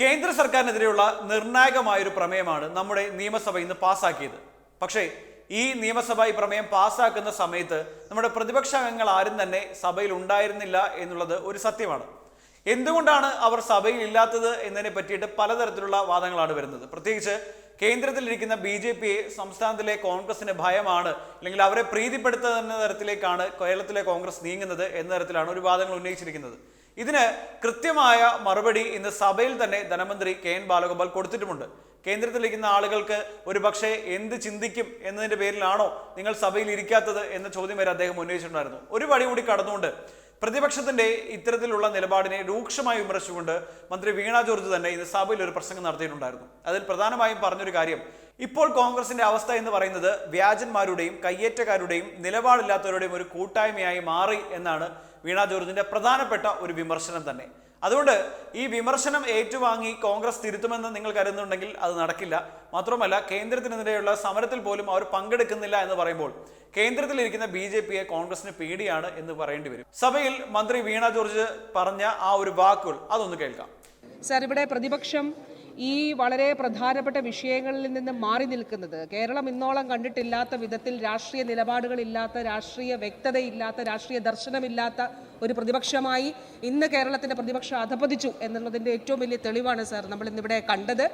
കേന്ദ്ര സർക്കാരിനെതിരെയുള്ള നിർണായകമായ ഒരു പ്രമേയമാണ് നമ്മുടെ നിയമസഭ ഇന്ന് പാസ്സാക്കിയത്. പക്ഷേ ഈ നിയമസഭ ഈ പ്രമേയം പാസ്സാക്കുന്ന സമയത്ത് നമ്മുടെ പ്രതിപക്ഷ അംഗങ്ങൾ ആരും തന്നെ സഭയിൽ ഉണ്ടായിരുന്നില്ല എന്നുള്ളത് ഒരു സത്യമാണ്. എന്തുകൊണ്ടാണ് അവർ സഭയിൽ ഇല്ലാത്തത് എന്നതിനെ പറ്റിയിട്ട് പലതരത്തിലുള്ള വാദങ്ങളാണ് വരുന്നത്. പ്രത്യേകിച്ച് കേന്ദ്രത്തിലിരിക്കുന്ന ബി ജെ പിയെ സംസ്ഥാനത്തിലെ കോൺഗ്രസിന് ഭയമാണ് അല്ലെങ്കിൽ അവരെ പ്രീതിപ്പെടുത്തുന്ന തരത്തിലേക്കാണ് കേരളത്തിലെ കോൺഗ്രസ് നീങ്ങുന്നത് എന്ന തരത്തിലാണ് ഒരു വാദങ്ങൾ ഉന്നയിച്ചിരിക്കുന്നത്. ഇതിന് കൃത്യമായ മറുപടി ഇന്ന് സഭയിൽ തന്നെ ധനമന്ത്രി കെ എൻ ബാലഗോപാൽ കൊടുത്തിട്ടുമുണ്ട്. കേന്ദ്രത്തിലിരിക്കുന്ന ആളുകൾക്ക് ഒരു പക്ഷേ എന്ത് ചിന്തിക്കും എന്നതിന്റെ പേരിലാണോ നിങ്ങൾ സഭയിൽ ഇരിക്കാത്തത് എന്ന ചോദ്യം വരെ അദ്ദേഹം ഉന്നയിച്ചിട്ടുണ്ടായിരുന്നു. ഒരു വഴി കൂടി കടന്നുകൊണ്ട് പ്രതിപക്ഷത്തിന്റെ ഇത്തരത്തിലുള്ള നിലപാടിനെ രൂക്ഷമായി വിമർശിച്ചുകൊണ്ട് മന്ത്രി വീണ ജോർജ് തന്നെ ഇന്ന് സഭയിൽ ഒരു പ്രസംഗം നടത്തിയിട്ടുണ്ടായിരുന്നു. അതിൽ പ്രധാനമായും പറഞ്ഞൊരു കാര്യം ഇപ്പോൾ കോൺഗ്രസിന്റെ അവസ്ഥ എന്ന് പറയുന്നത് വ്യാജന്മാരുടെയും കയ്യേറ്റക്കാരുടെയും നിലപാടില്ലാത്തവരുടെയും ഒരു കൂട്ടായ്മയായി മാറി എന്നാണ് വീണ ജോർജിന്റെ പ്രധാനപ്പെട്ട ഒരു വിമർശനം തന്നെ. അതുകൊണ്ട് ഈ വിമർശനം ഏറ്റുവാങ്ങി കോൺഗ്രസ് തിരുത്തുമെന്ന് നിങ്ങൾ കരുതുന്നുണ്ടെങ്കിൽ അത് നടക്കില്ല. മാത്രമല്ല കേന്ദ്രത്തിനെതിരെയുള്ള സമരത്തിൽ പോലും അവർ പങ്കെടുക്കുന്നില്ല എന്ന് പറയുമ്പോൾ കേന്ദ്രത്തിലിരിക്കുന്ന ബി ജെ പിയെ കോൺഗ്രസിന് പേടിയാണ് എന്ന് പറയേണ്ടി വരും. സഭയിൽ മന്ത്രി വീണ ജോർജ് പറഞ്ഞ ആ ഒരു വാക്കുകൾ അതൊന്ന് കേൾക്കാം. സാർ ഇവിടെ പ്രതിപക്ഷം ഈ വളരെ പ്രധാനപ്പെട്ട വിഷയങ്ങളിൽ നിന്ന് മാറി നിൽക്കുന്നത്. കേരളം ഇന്നോളം കണ്ടിട്ടില്ലാത്ത വിധത്തിൽ രാഷ്ട്രീയ നിലപാടുകളില്ലാത്ത രാഷ്ട്രീയ വ്യക്തതയില്ലാത്ത രാഷ്ട്രീയ ദർശനമില്ലാത്ത ഒരു പ്രതിപക്ഷമായി ഇന്ന് കേരളത്തിന്റെ പ്രതിപക്ഷം അധപതിച്ചു എന്നുള്ളതിന്റെ ഏറ്റവും വലിയ തെളിവാണ് സാർ നമ്മൾ ഇന്നിവിടെ കണ്ടത്.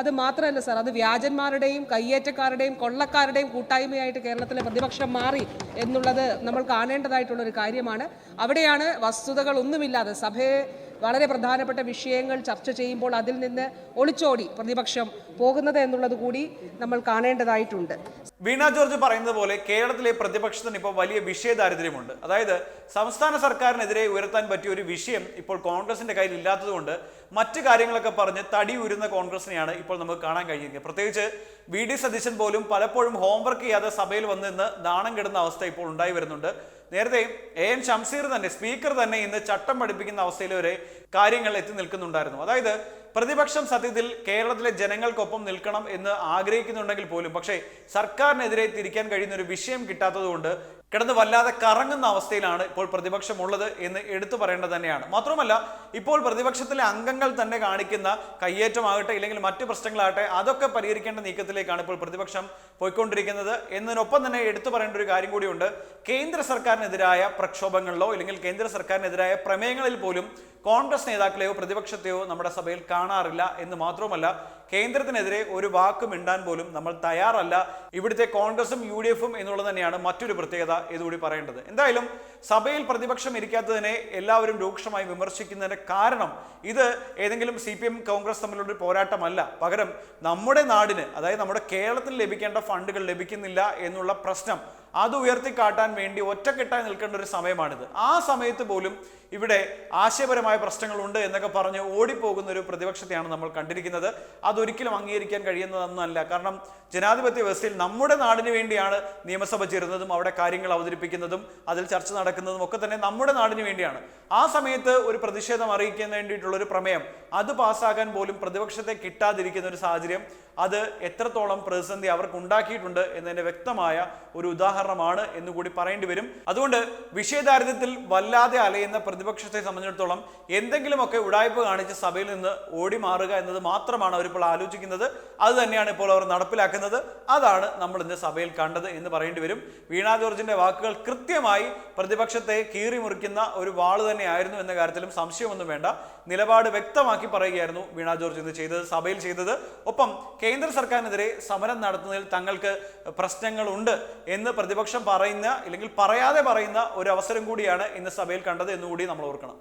അത് മാത്രമല്ല സാർ അത് വ്യാജന്മാരുടെയും കയ്യേറ്റക്കാരുടെയും കൊള്ളക്കാരുടെയും കൂട്ടായ്മയായിട്ട് കേരളത്തിലെ പ്രതിപക്ഷം മാറി എന്നുള്ളത് നമ്മൾ കാണേണ്ടതായിട്ടുള്ള ഒരു കാര്യമാണ്. അവിടെയാണ് വസ്തുതകളൊന്നുമില്ലാതെ സഭയെ വളരെ പ്രധാനപ്പെട്ട വിഷയങ്ങൾ ചർച്ച ചെയ്യുമ്പോൾ അതിൽ നിന്ന് ഒളിച്ചോടി പ്രതിപക്ഷം പോകുന്നത് എന്നുള്ളത് കൂടി നമ്മൾ കാണേണ്ടതായിട്ടുണ്ട്. വീണ ജോർജ് പറയുന്നത് പോലെ കേരളത്തിലെ പ്രതിപക്ഷത്തിന് ഇപ്പോൾ വലിയ വിഷയദാരിദ്ര്യമുണ്ട്. അതായത് സംസ്ഥാന സർക്കാരിനെതിരെ ഉയർത്താൻ പറ്റിയ ഒരു വിഷയം ഇപ്പോൾ കോൺഗ്രസിന്റെ കയ്യിൽ ഇല്ലാത്തതുകൊണ്ട് മറ്റ് കാര്യങ്ങളൊക്കെ പറഞ്ഞ് തടി ഉയരുന്ന കോൺഗ്രസിനെയാണ് ഇപ്പോൾ നമുക്ക് കാണാൻ കഴിയുന്നത് പ്രത്യേകിച്ച് വി ഡി സതീശൻ പോലും പലപ്പോഴും ഹോംവർക്ക് ചെയ്യാതെ സഭയിൽ വന്ന് നിന്ന് നാണം കെടുന്ന അവസ്ഥ ഇപ്പോൾ ഉണ്ടായി വരുന്നുണ്ട്. നേരത്തെ എ എൻ ഷംസീർ തന്നെ സ്പീക്കർ തന്നെ ഇന്ന് ചട്ടം പഠിപ്പിക്കുന്ന അവസ്ഥയിൽ വരെ കാര്യങ്ങൾ എത്തി നിൽക്കുന്നുണ്ടായിരുന്നു. അതായത് പ്രതിപക്ഷം സത്യത്തിൽ കേരളത്തിലെ ജനങ്ങൾക്കൊപ്പം നിൽക്കണം എന്ന് ആഗ്രഹിക്കുന്നുണ്ടെങ്കിൽ പോലും പക്ഷേ സർക്കാരിനെതിരെ തിരിക്കാൻ കഴിയുന്ന ഒരു വിഷയം കിട്ടാത്തതുകൊണ്ട് കിടന്ന് വല്ലാതെ കറങ്ങുന്ന അവസ്ഥയിലാണ് ഇപ്പോൾ പ്രതിപക്ഷം ഉള്ളത് എന്ന് എടുത്തു പറയേണ്ടത് തന്നെയാണ്. മാത്രമല്ല ഇപ്പോൾ പ്രതിപക്ഷത്തിലെ അംഗങ്ങൾ തന്നെ കാണിക്കുന്ന കയ്യേറ്റമാകട്ടെ ഇല്ലെങ്കിൽ മറ്റു പ്രശ്നങ്ങളാകട്ടെ അതൊക്കെ പരിഹരിക്കേണ്ട നീക്കത്തിലേക്കാണ് ഇപ്പോൾ പ്രതിപക്ഷം പോയിക്കൊണ്ടിരിക്കുന്നത്. എന്നതിനൊപ്പം തന്നെ എടുത്തു പറയേണ്ട ഒരു കാര്യം കൂടിയുണ്ട്. കേന്ദ്ര സർക്കാരിനെതിരായ പ്രക്ഷോഭങ്ങളിലോ ഇല്ലെങ്കിൽ കേന്ദ്ര സർക്കാരിനെതിരായ പ്രമേയങ്ങളിൽ പോലും കോൺഗ്രസ് നേതാക്കളെയോ പ്രതിപക്ഷത്തെയോ നമ്മുടെ സഭയിൽ കാണാറില്ല എന്ന് മാത്രമല്ല കേന്ദ്രത്തിനെതിരെ ഒരു വാക്ക് മിണ്ടാൻ പോലും നമ്മൾ തയ്യാറല്ല. ഇവിടുത്തെ കോൺഗ്രസും യു ഡി എഫും എന്നുള്ളത് തന്നെയാണ് മറ്റൊരു പ്രത്യേകത ഇതുകൂടി പറയേണ്ടത്. എന്തായാലും സഭയിൽ പ്രതിപക്ഷം ഇരിക്കാത്തതിനെ എല്ലാവരും രൂക്ഷമായി വിമർശിക്കുന്നതിന്റെ കാരണം ഇത് ഏതെങ്കിലും സി പി എം കോൺഗ്രസ് തമ്മിലുള്ള പോരാട്ടമല്ല. പകരം നമ്മുടെ നാടിന് അതായത് നമ്മുടെ കേരളത്തിന് ലഭിക്കേണ്ട ഫണ്ടുകൾ ലഭിക്കുന്നില്ല എന്നുള്ള പ്രശ്നം അത് ഉയർത്തിക്കാട്ടാൻ വേണ്ടി ഒറ്റക്കെട്ടായി നിൽക്കേണ്ട ഒരു സമയമാണിത്. ആ സമയത്ത് പോലും ഇവിടെ ആശയപരമായ പ്രശ്നങ്ങളുണ്ട് എന്നൊക്കെ പറഞ്ഞ് ഓടിപ്പോകുന്ന ഒരു പ്രതിപക്ഷത്തെയാണ് നമ്മൾ കണ്ടിരിക്കുന്നത്. അതൊരിക്കലും അംഗീകരിക്കാൻ കഴിയുന്നതൊന്നല്ല കാരണം ജനാധിപത്യ വ്യവസ്ഥയിൽ നമ്മുടെ നാടിന് വേണ്ടിയാണ് നിയമസഭ ചേരുന്നതും അവിടെ കാര്യങ്ങൾ അവതരിപ്പിക്കുന്നതും അതിൽ ചർച്ച നടക്കുന്നതും ഒക്കെ തന്നെ നമ്മുടെ നാടിന് വേണ്ടിയാണ്. ആ സമയത്ത് ഒരു പ്രതിഷേധം അറിയിക്കാൻ വേണ്ടിയിട്ടുള്ള ഒരു പ്രമേയം അത് പാസ്സാക്കാൻ പോലും പ്രതിപക്ഷത്തെ കിട്ടാതിരിക്കുന്ന ഒരു സാഹചര്യം അത് എത്രത്തോളം പ്രതിസന്ധി അവർക്ക് ഉണ്ടാക്കിയിട്ടുണ്ട് എന്നതിന്റെ വ്യക്തമായ ഒരു ഉദാഹരണമാണ് എന്നുകൂടി പറയേണ്ടി വരും. അതുകൊണ്ട് വിഷയദാരിദ്ര്യത്തിൽ വല്ലാതെ അലയുന്ന പ്രതിപക്ഷത്തെ സംബന്ധിച്ചിടത്തോളം എന്തെങ്കിലുമൊക്കെ ഉടായ്പ കാണിച്ച് സഭയിൽ നിന്ന് ഓടി മാറുക എന്നത് മാത്രമാണ് അവരിപ്പോൾ ആലോചിക്കുന്നത്. അത് തന്നെയാണ് ഇപ്പോൾ അവർ നടപ്പിലാക്കുന്നത്. അതാണ് നമ്മൾ ഇന്ന് സഭയിൽ കണ്ടത് എന്ന് പറയേണ്ടി വരും. വീണ ജോർജിന്റെ വാക്കുകൾ കൃത്യമായി പ്രതിപക്ഷത്തെ കീറി മുറിക്കുന്ന ഒരു വാൾ തന്നെയായിരുന്നു എന്ന കാര്യത്തിലും സംശയമൊന്നും വേണ്ട. നിലപാട് വ്യക്തമാക്കി പറയുകയായിരുന്നു വീണ ജോർജ് ഇന്ന് ചെയ്തത് സഭയിൽ ചെയ്തത്. ഒപ്പം കേന്ദ്ര സർക്കാരിനെതിരെ സമരം നടത്തുന്നതിൽ തങ്ങൾക്ക് പ്രശ്നങ്ങളുണ്ട് എന്ന് പ്രതിപക്ഷം പറയുന്ന ഇല്ലെങ്കിൽ പറയാതെ പറയുന്ന ഒരു അവസരം കൂടിയാണ് ഇന്ന് സഭയിൽ കണ്ടത് എന്നുകൂടി നമ്മൾ ഓർക്കണം.